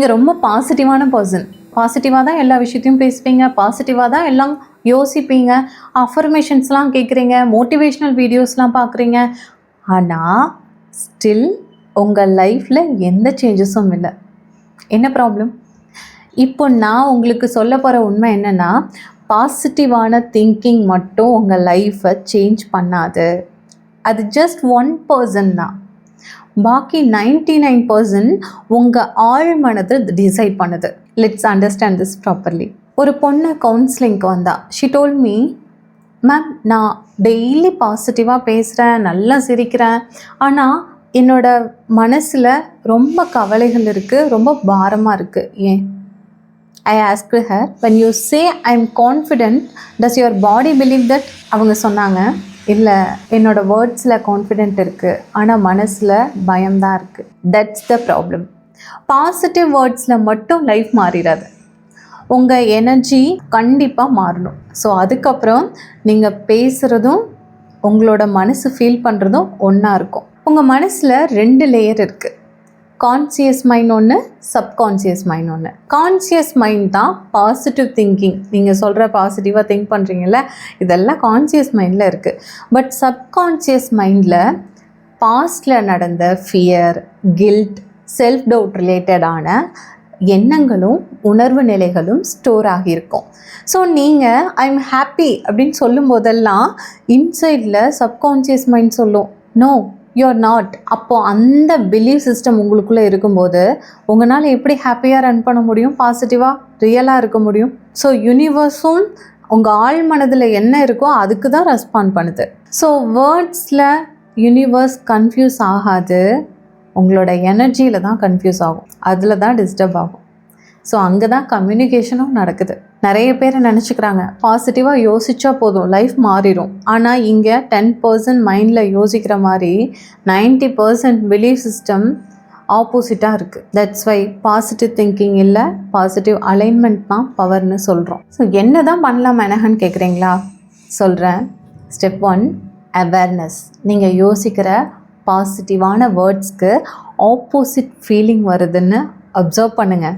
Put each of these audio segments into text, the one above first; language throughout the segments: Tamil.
நீங்கள் ரொம்ப பாசிட்டிவான பர்சன் பாசிட்டிவாக தான் எல்லா விஷயத்தையும் பேசுவீங்க. பாசிட்டிவாக தான் எல்லாம் யோசிப்பீங்க. அஃபர்மேஷன்ஸ்லாம் கேட்குறீங்க மோட்டிவேஷ்னல் வீடியோஸ்லாம் பார்க்குறீங்க ஆனால் ஸ்டில் உங்கள் லைஃப்பில் எந்த சேஞ்சஸும் இல்லை. என்ன ப்ராப்ளம் இப்போ நான் உங்களுக்கு சொல்ல போகிற உண்மை என்னென்னா பாசிட்டிவான திங்கிங் மட்டும் உங்கள் லைஃப்பை சேஞ்ச் பண்ணாது. அது ஜஸ்ட் ஒன் பர்சன் தான். பாக்கி நைன்டி நைன் பர்சன்ட் உங்கள் ஆழ் மனதை டிசைட் பண்ணுது. லெட்ஸ் அண்டர்ஸ்டாண்ட் திஸ் ப்ராப்பர்லி ஒரு பொண்ணு கவுன்சிலிங்க்கு வந்தா ஷி டோல் மீ மேம் நான் டெய்லி பாசிட்டிவாக பேசுகிறேன் நல்லா சிரிக்கிறேன். ஆனால் என்னோட மனசில் ரொம்ப கவலைகள் இருக்குது ரொம்ப பாரமாக இருக்குது ஏன்? I ask her when you say I am confident does your body believe that அவங்க சொன்னாங்க இல்லை என்னோட வேர்ட்ஸில் கான்ஃபிடென்ட் இருக்குது ஆனால் மனசில் பயம்தான் இருக்குது தட்ஸ் த ப்ராப்ளம் பாசிட்டிவ் வேர்ட்ஸில் மட்டும் லைஃப் மாறிடாது உங்கள் எனர்ஜி கண்டிப்பாக மாறணும். ஸோ அதுக்கப்புறம் நீங்கள் பேசுகிறதும் உங்களோட மனசு ஃபீல் பண்ணுறதும் ஒன்றா இருக்கும். உங்கள் மனசில் ரெண்டு லேயர் இருக்குது கான்சியஸ் மைண்ட் ஒன்று சப்கான்சியஸ் மைண்ட் ஒன்று கான்சியஸ் மைண்ட் தான் பாசிட்டிவ் திங்கிங் நீங்கள் சொல்கிற பாசிட்டிவாக திங்க் பண்ணுறீங்கல்ல இதெல்லாம் கான்சியஸ் மைண்டில் இருக்குது பட் சப்கான்சியஸ் மைண்டில் பாஸ்டில் நடந்த ஃபியர் கில்ட் செல்ஃப் டவுட் ரிலேட்டடான எண்ணங்களும் உணர்வு நிலைகளும் ஸ்டோர் ஆகியிருக்கும் ஸோ நீங்கள் ஐம் ஹாப்பி அப்படின்னு சொல்லும் போதெல்லாம் இன்சைடில் சப்கான்சியஸ் மைண்ட் சொல்லும். நோ யூஆர் நாட் அப்போது அந்த பிலீவ் சிஸ்டம் உங்களுக்குள்ளே இருக்கும்போது உங்களால் எப்படி ஹாப்பியாக ரன் பண்ண முடியும்? பாசிட்டிவாக ரியலாக இருக்க முடியும்? ஸோ யூனிவர்ஸும் உங்கள் ஆழ் மனதில் என்ன இருக்கோ அதுக்கு தான் ரெஸ்பாண்ட் பண்ணுது ஸோ வேர்ட்ஸில் யூனிவர்ஸ் கன்ஃபியூஸ் ஆகாது. உங்களோட எனர்ஜியில் தான் கன்ஃபியூஸ் ஆகும். அதில் தான் டிஸ்டர்ப் ஆகும். ஸோ அங்கே தான் கம்யூனிகேஷனும் நடக்குது. நிறைய பேர் நினச்சிக்கிறாங்க பாசிட்டிவாக யோசித்தா போதும் லைஃப் மாறிடும் ஆனால் இங்கே டென் பர்சன்ட் மைண்டில் யோசிக்கிற மாதிரி நைன்டி பர்சன்ட் பிலீஃப் சிஸ்டம் ஆப்போசிட்டாக இருக்குது தட்ஸ் வை பாசிட்டிவ் திங்கிங் இல்லை பாசிட்டிவ் அலைன்மெண்ட் தான் பவர்னு சொல்கிறோம் ஸோ என்ன தான் பண்ணலாம் மெனகன்னு கேட்குறீங்களா சொல்கிறேன் ஸ்டெப் ஒன் அவேர்னஸ் நீங்கள் யோசிக்கிற பாசிட்டிவான வேர்ட்ஸ்க்கு ஆப்போசிட் ஃபீலிங் வருதுன்னு அப்சர்வ் பண்ணுங்கள்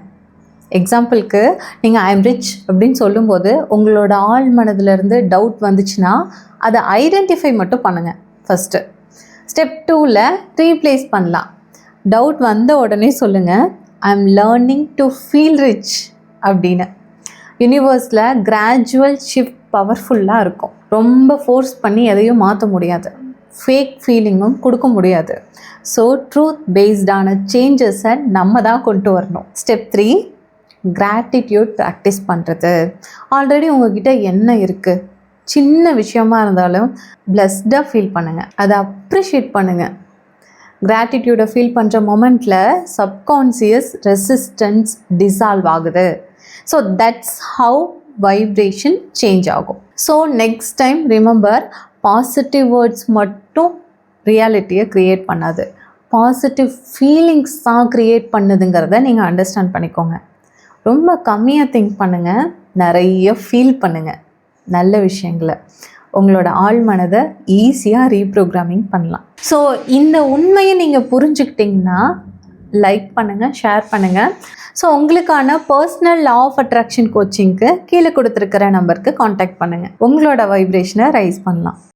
எக்ஸாம்பிளுக்கு நீங்கள் ஐ எம் ரிச் அப்படின்னு சொல்லும்போது உங்களோட ஆள் மனதிலேருந்து டவுட் வந்துச்சுன்னா அதை ஐடென்டிஃபை மட்டும் பண்ணுங்கள் ஃபஸ்ட்டு ஸ்டெப் டூவில் ரீப்ளேஸ் பண்ணலாம். டவுட் வந்த உடனே சொல்லுங்கள் I am learning to feel rich அப்படின்னு. யூனிவர்ஸில் கிராஜுவல் ஷிஃப்ட் பவர்ஃபுல்லாக இருக்கும். ரொம்ப ஃபோர்ஸ் பண்ணி எதையும் மாற்ற முடியாது. ஃபேக் ஃபீலிங்கும் கொடுக்க முடியாது. ஸோ ட்ரூத் பேஸ்டான சேஞ்சஸை நம்ம தான் கொண்டு வரணும். ஸ்டெப் த்ரீ கிராட்டிடியூட் ப்ராக்டிஸ் பண்ணுறது ஆல்ரெடி உங்ககிட்ட என்ன இருக்குது சின்ன விஷயமா இருந்தாலும் பிளஸ்டாக ஃபீல் பண்ணுங்கள் அதை அப்ரிஷியேட் பண்ணுங்கள் கிராட்டிடியூடை ஃபீல் பண்ணுற மொமெண்ட்டில் சப்கான்சியஸ் ரெசிஸ்டன்ஸ் டிசால்வ் ஆகுது. So that's how vibration change ஆகும். So next time remember positive words மட்டும் ரியாலிட்டியை க்ரியேட் பண்ணாது. பாசிட்டிவ் ஃபீலிங்ஸ் தான் க்ரியேட் பண்ணுதுங்கிறத நீங்கள் அண்டர்ஸ்டாண்ட் பண்ணிக்கோங்க. ரொம்ப கம்மியாக திங்க் பண்ணுங்கள் நிறைய ஃபீல் பண்ணுங்கள் நல்ல விஷயங்களை. உங்களோட ஆள் மனதை ஈஸியாக ரீப்ரோக்ராமிங் பண்ணலாம். ஸோ இந்த உண்மையை நீங்கள் புரிஞ்சுக்கிட்டிங்கன்னா லைக் பண்ணுங்கள் ஷேர் பண்ணுங்கள் ஸோ உங்களுக்கான பர்சனல் லா ஆஃப் அட்ராக்ஷன் கோச்சிங்க்கு கீழே கொடுத்துருக்கிற நம்பருக்கு காண்டாக்ட் பண்ணுங்கள் உங்களோட வைப்ரேஷனை ரைஸ் பண்ணலாம்.